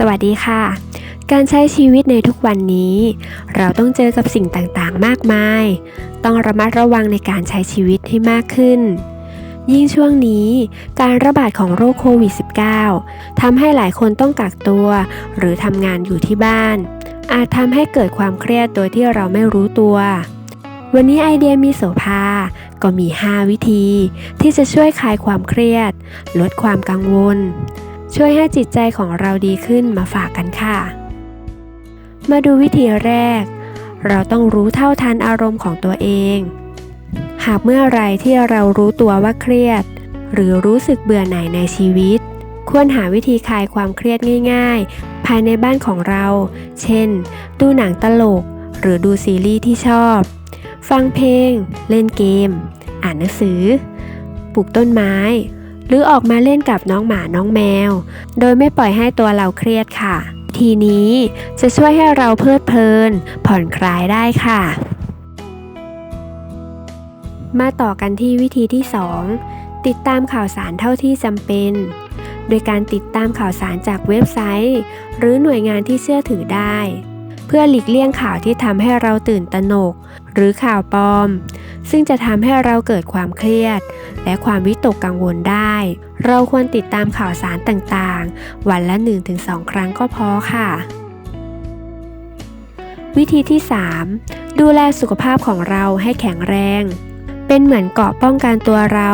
สวัสดีค่ะ การใช้ชีวิตในทุกวันนี้ เราต้องเจอกับสิ่งต่างๆ มากมาย ต้องระมัดระวังในการใช้ชีวิตให้มากขึ้น ยิ่งช่วงนี้การระบาดของโรคโควิด -19 ทำให้หลายคนต้องกักตัว หรือทำงานอยู่ที่บ้าน อาจทำให้เกิดความเครียดโดยที่เราไม่รู้ตัว วันนี้ไอเดียมีโสภา ก็มี 5 วิธี ที่จะช่วยคลายความเครียด ลดความกังวล ช่วยให้จิตใจของเราดีขึ้นมาฝากกันค่ะ มาดูวิธีแรก เราต้องรู้เท่าทันอารมณ์ของตัวเอง หากเมื่อไรที่เรารู้ตัวว่าเครียด หรือรู้สึกเบื่อหน่ายในชีวิต ควรหาวิธีคลายความเครียดง่าย ๆ ภายในบ้านของเรา เช่น ดูหนังตลก หรือดูซีรีส์ที่ชอบ ฟังเพลง เล่นเกม อ่านหนังสือ ปลูกต้นไม้ หรือออกมาเล่นกับน้องหมาน้องแมว โดยไม่ปล่อยให้ตัวเราเครียดค่ะ ทีนี้จะช่วยให้เราเพลิดเพลิน ผ่อนคลายได้ค่ะ มาต่อกันที่วิธีที่ 2 ติดตามข่าวสารเท่าที่จำเป็น โดยการติดตามข่าวสารจากเว็บไซต์ หรือหน่วยงานที่เชื่อถือได้ เพื่อหลีกเลี่ยงข่าวที่ทำให้เราตื่นตระหนก หรือข่าวปลอม ซึ่งจะทำให้เราเกิดความเครียด และความวิตกกังวลได้ เราควรติดตามข่าวสารต่างๆ วันละ 1-2 ครั้งก็พอค่ะ วิธีที่ 3 ดูแลสุขภาพของเราให้แข็งแรงเป็นเหมือนเกราะป้องกันตัวเรา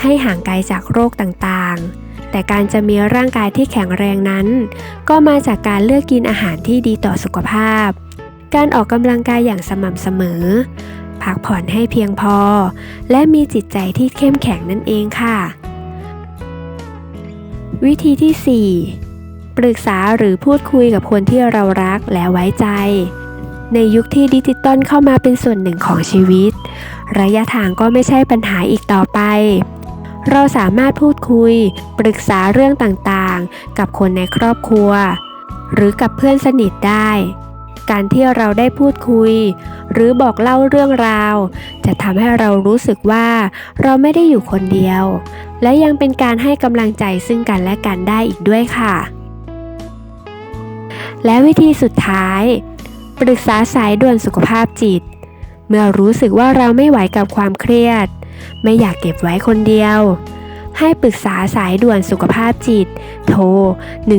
ให้ห่างไกลจากโรคต่างๆ แต่การจะมีร่างกายที่แข็งแรงนั้น ก็มาจากการเลือกกินอาหารที่ดีต่อสุขภาพ การออกกำลังกายอย่างสม่ำเสมอ พักผ่อนให้เพียงพอ และมีจิตใจที่เข้มแข็งนั่นเองค่ะ วิธีที่ 4 ปรึกษาหรือพูดคุยกับคนที่เรารักและไว้ใจในยุคที่ดิจิตอลเข้ามาเป็นส่วนหนึ่งของชีวิต ระยะทางก็ไม่ใช่ปัญหาอีกต่อไป เราสามารถพูดคุย ปรึกษาเรื่องต่างๆ กับคนในครอบครัว หรือกับเพื่อนสนิทได้ การที่เราได้พูดคุย หรือบอกเล่าเรื่องราว จะทำให้เรารู้สึกว่าเราไม่ได้อยู่คนเดียว และยังเป็นการให้กำลังใจซึ่งกันและกันได้อีกด้วยค่ะ และวิธีสุดท้าย ปรึกษาสายด่วนสุขภาพจิต เมื่อรู้สึกว่าเราไม่ไหวกับความเครียด ไม่อยากเก็บไว้คนเดียว ให้ปรึกษาสายด่วนสุขภาพจิต โทร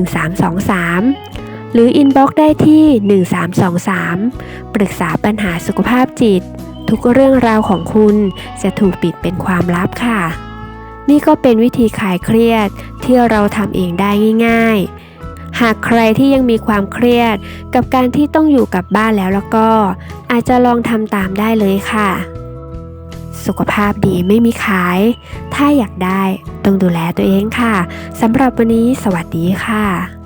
1323 หรืออินบ็อกได้ที่ 1323 ปรึกษาปัญหาสุขภาพจิต ทุกเรื่องราวของคุณจะถูกปิดเป็นความลับค่ะ นี่ก็เป็นวิธีคลายเครียดที่เราทำเองได้ง่าย ๆหากใครที่ยังมีความเครียดกับการที่ต้องอยู่กับบ้านแล้วแล้วก็ อาจจะลองทำตามได้เลยค่ะ สุขภาพดีไม่มีขาย ถ้าอยากได้ต้องดูแลตัวเองค่ะสำหรับวันนี้สวัสดีค่ะ